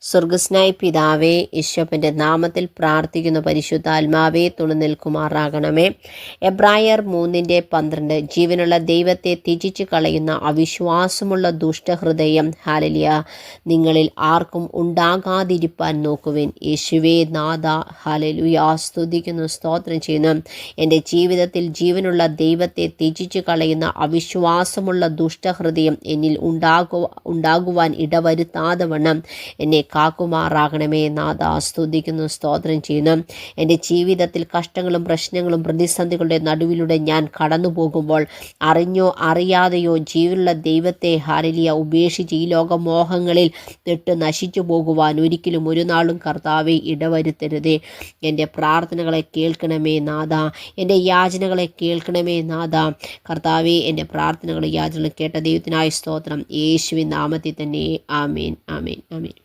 സ്വർഗസ്നായ പിതാവേ യശോപ്പന്റെ നാമത്തിൽ പ്രാർത്ഥിക്കുന്ന. പരിശുദ്ധാത്മാവേ തുണനിൽക്കുമാറാകണമേ എബ്രായർ മൂന്നിന്റെ പന്ത്രണ്ട് ജീവനുള്ള ദൈവത്തെ ത്യജിച്ചു കളയുന്ന അവിശ്വാസമുള്ള ദുഷ്ടഹൃദയം. ഹാലലിയ നിങ്ങളിൽ ആർക്കും ഉണ്ടാകാതിരിപ്പാൻ നോക്കുവിൻ. യേശുവേ നാഥ. ഹാലലുയ സ്തുതിക്കുന്നു സ്തോത്രം ചെയ്യുന്നു. എന്റെ ജീവിതത്തിൽ ജീവനുള്ള ദൈവത്തെ ത്യജിച്ചു കളയുന്ന അവിശ്വാസമുള്ള ദുഷ്ടഹൃദയം എന്നിൽ ഉണ്ടാകു ഉണ്ടാകുവാൻ ഇടവരുത്താതെ വണ്ണം. എന്നെ കാക്കുമാറാകണമേ നാഥ. സ്തുതിക്കുന്നു സ്തോത്രം ചെയ്യുന്നു. എന്റെ ജീവിതത്തിൽ കഷ്ടങ്ങളും പ്രശ്നങ്ങളും പ്രതിസന്ധികളുടെ നടുവിലൂടെ ഞാൻ കടന്നു പോകുമ്പോൾ അറിഞ്ഞോ അറിയാതെയോ ജീവനുള്ള ദൈവത്തെ ഹാരലിയ ഉപേക്ഷിച്ച് ഈ ലോകമോഹങ്ങളിൽ തെട്ട് നശിച്ചു പോകുവാൻ ഒരിക്കലും ഒരു നാളും കർത്താവെ ഇടവരുത്തരുതേ. എന്റെ പ്രാർത്ഥനകളെ കേൾക്കണമേ നാഥ. എന്റെ യാചനകളെ കേൾക്കണമേ നാഥ. കർത്താവെ എന്റെ പ്രാർത്ഥനകളും യാചനകളും കേട്ട ദൈവത്തിനായി സ്തോത്രം. യേശുവിൻ നാമത്തിൽ തന്നെ. ആമേൻ ആമേൻ ആമേൻ.